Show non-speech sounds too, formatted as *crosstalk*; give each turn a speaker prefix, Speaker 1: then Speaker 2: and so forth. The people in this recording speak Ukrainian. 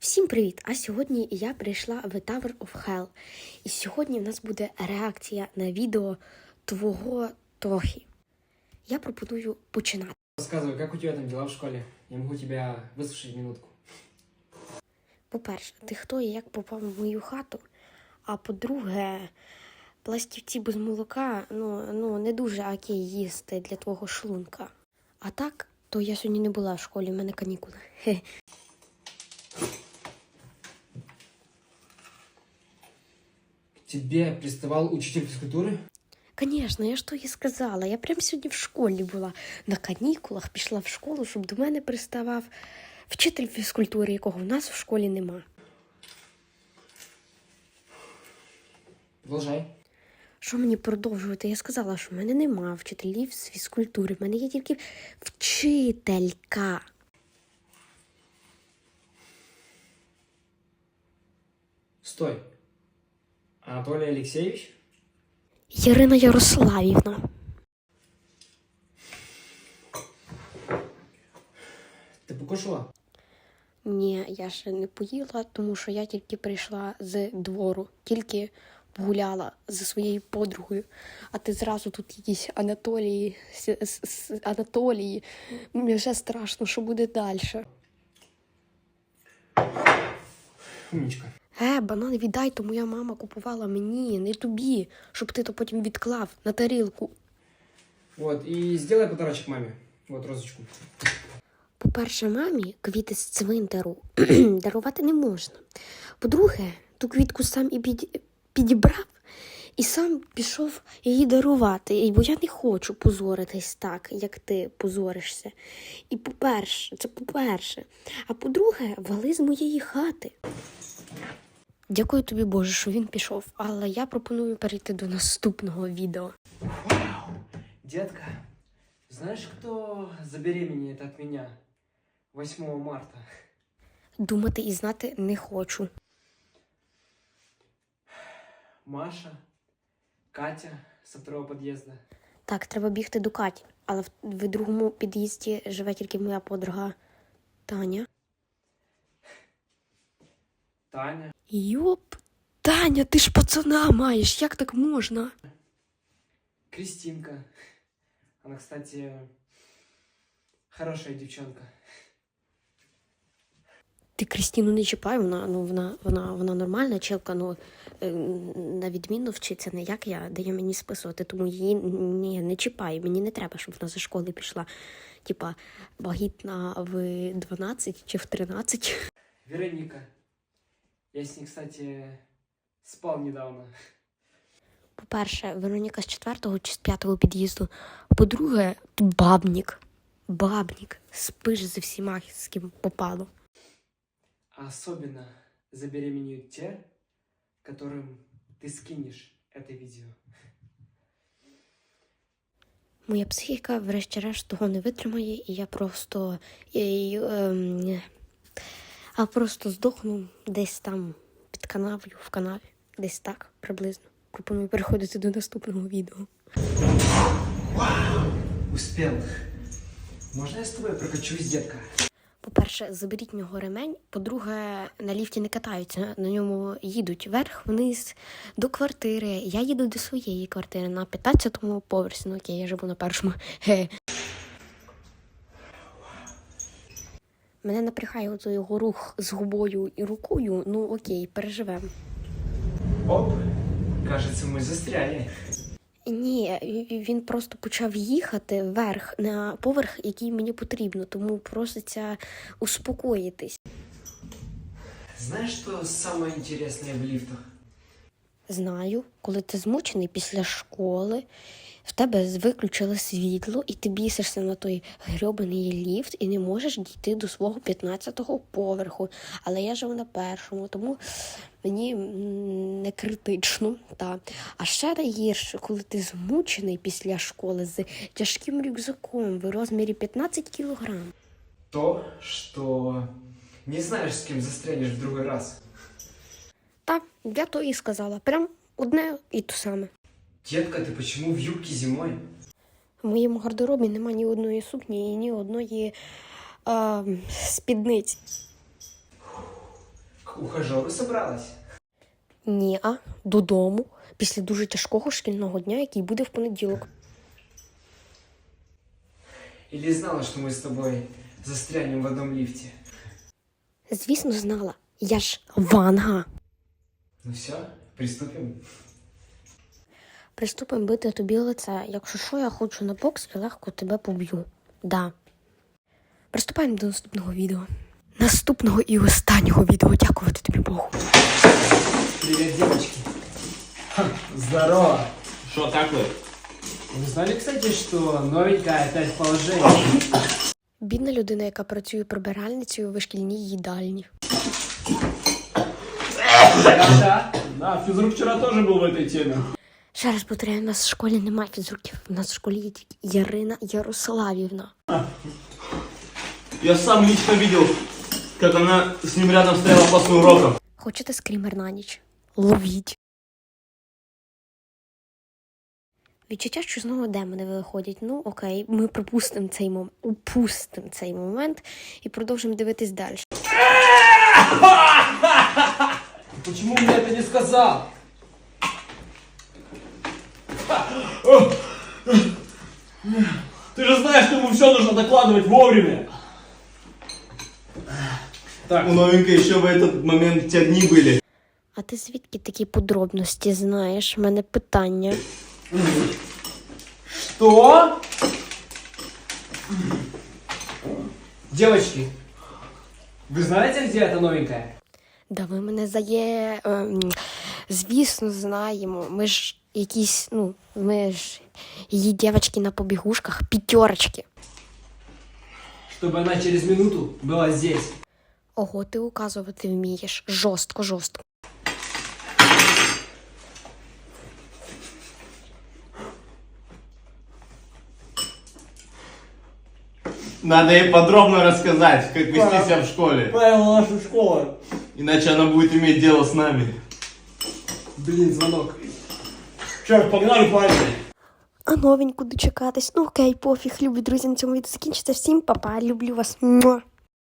Speaker 1: Всім привіт! А сьогодні я прийшла в Tower of Hell. І сьогодні в нас буде реакція на відео твого Тохи. Я пропоную починати.
Speaker 2: Рассказывай, как у тебя там дела в школе? Я могу тебя выслушать минутку.
Speaker 1: По-перше, ти хто і як попав в мою хату? А по-друге, пластівці без молока ну, ну не дуже окей їсти для твого шлунка. А так, то я сьогодні не була в школі, в мене канікули. Хе.
Speaker 2: К тебе приставал учитель физкультуры?
Speaker 1: Конечно, я ж то і сказала. Я прямо сьогодні в школі була на канікулах, пішла в школу, щоб до мене приставав вчитель фізкультури, якого в нас в школі нема.
Speaker 2: Продолжай.
Speaker 1: Що мені продовжувати? Я сказала, що в мене нема вчителів з фізкультури, в мене є тільки вчителька.
Speaker 2: Стой. Анатолий Алексеевич?
Speaker 1: Ірина Ярославівна.
Speaker 2: Ты покушала?
Speaker 1: Ні, я ще не поїла, тому що я тільки прийшла з двору, тільки гуляла зі своєю подругою. А ти зразу тут якісь Анатолії, Анатолії. Мені вже страшно, що буде далі.
Speaker 2: Умничка.
Speaker 1: Е, банан віддай, то моя мама купувала мені, не тобі, щоб ти то потім відклав на тарілку.
Speaker 2: Вот, и сделай подарочек маме. Вот розочку.
Speaker 1: По-перше, мамі квіти з цвинтару *clears throat* дарувати не можна. По-друге, ту квітку сам і під... підібрав і сам пішов її дарувати. І- Бо я не хочу позоритись так, як ти позоришся. І по-перше, це по-перше. А по-друге, вали з моєї хати. Дякую тобі, Боже, що він пішов, але я пропоную перейти до наступного відео.
Speaker 2: Вау! Детка, знаешь, кто забеременеет от меня 8 марта?
Speaker 1: Думати і знати не хочу.
Speaker 2: Маша, Катя со второго подъезда.
Speaker 1: Так, треба бігти до Каті, але в, в другому під'їзді живе тільки моя подруга Таня.
Speaker 2: Таня,
Speaker 1: Йоп, Таня, ти ж пацана маєш, як так можна?
Speaker 2: Кристинка. Она, кстати, хорошая девчонка.
Speaker 1: Ти Крістіну не чіпай, вона, ну, вона, вона, вона нормальна челка, ну е, на відміну вчиться не як я, дає мені списувати, тому її ні, не чіпай. Мені не треба, щоб вона зі школи пішла. Типа вагітна в 12 чи в 13.
Speaker 2: Вероника. Я с ней, кстати, спал недавно.
Speaker 1: По-перше, Вероніка з четвертого чи з п'ятого під'їзду. По-друге, тут бабнік. Бабнік. Спиш зі всіма, з ким попало.
Speaker 2: А особенно забеременеют те, которым ты скинешь это видео.
Speaker 1: Моя психіка, врешті-решт, того не витримає, і я просто. І, ем, а просто здохну десь там під канавою, в канаві. Десь так приблизно. Пропоную переходити до наступного відео.
Speaker 2: Успел. Можно я с тобой прокачусь, детка?
Speaker 1: По-перше, заберіть нього ремень. По-друге, на ліфті не катаються, на ньому їдуть вверх-вниз до квартири. Я їду до своєї квартири на 15-му поверсі. Ну окей, я живу на першому. Мене напрягає оцей його рух з губою і рукою. Ну окей, переживемо.
Speaker 2: Оп, кажется, мы застряли.
Speaker 1: Ні, він просто почав їхати вверх на поверх, який мені потрібно, тому проситься успокоїтись.
Speaker 2: Что самое интересное в лифтах?
Speaker 1: Знаю, коли ти змучений після школи, в тебе виключили світло, і ти бісишся на той грьобаний ліфт і не можеш дійти до свого 15-го поверху. Але я живу на першому, тому мені не критично. Та. А ще найгірше, коли ти змучений після школи з тяжким рюкзаком в розмірі 15 кілограм.
Speaker 2: То, что не знаешь, с кем застрянешь в другой раз.
Speaker 1: Так, я то і сказала. Прям одне і те саме.
Speaker 2: Детка, ты почему в юбке зимой?
Speaker 1: В моєму гардеробі нема ні одної сукні і ні одної а, спідниці.
Speaker 2: ухажеру собралась?
Speaker 1: Ні, а додому після дуже тяжкого шкільного дня, який буде в понеділок.
Speaker 2: Или знала, что мы с тобой застрянем в одном лифте?
Speaker 1: Звісно, знала. Я ж Ванга.
Speaker 2: Ну все, приступим.
Speaker 1: Приступимо бити тобі лице. Якщо що, я хочу на бокс і легко тебе поб'ю. Да. Приступаємо до наступного відео. Наступного і останнього відео. Дякувати тобі Богу.
Speaker 2: Привет, девочки. Здорово.
Speaker 3: Что такое?
Speaker 2: Вы знали, кстати, что новенькая опять в положении?
Speaker 1: Бідна людина, яка працює прибиральницею в шкільній їдальні.
Speaker 3: Да, физрук вчера тоже был в этой теме.
Speaker 1: Ще раз повторяю, у нас в школі немає фізруків. У нас в школі є тільки Ярина Ярославівна.
Speaker 3: Я сам лично видел, как она с ним рядом стояла после урока.
Speaker 1: Хочете скрімер на ніч? Ловіть. Відчуття, що знову демони виходять. Ну окей, ми пропустимо цей момент, упустимо цей момент і продовжимо дивитись далі. *laughs*
Speaker 2: Почему мне это не сказал?
Speaker 3: Ты же знаешь, что ему все нужно докладывать вовремя.
Speaker 2: Так,
Speaker 3: У новенькой еще в этот момент терни были.
Speaker 1: А ти звідки такі подробності знаєш? У мене питання.
Speaker 2: Что? Девочки, вы знаете, где эта новенькая?
Speaker 1: Да ви мене зає. Ем, звісно, знаємо. Ми ж якісь, ну, ми ж її дівчатки на побігушках, п'ятерочки.
Speaker 2: Чтобы она через минуту была здесь.
Speaker 1: Ого, ти указувати вмієш. Жорстко, жорстко.
Speaker 3: Надо ей подробно рассказать, как вести
Speaker 2: Да.
Speaker 3: себя в школе.
Speaker 2: Правила нашей школы.
Speaker 3: Иначе она будет иметь дело с нами.
Speaker 2: Блин, звонок.
Speaker 3: Черт, погнали, парни.
Speaker 1: А новеньку дочекатись. Ну окей, пофіг, любі друзі, на цьому відео закінчиться. Всім па-па, люблю вас. Муа.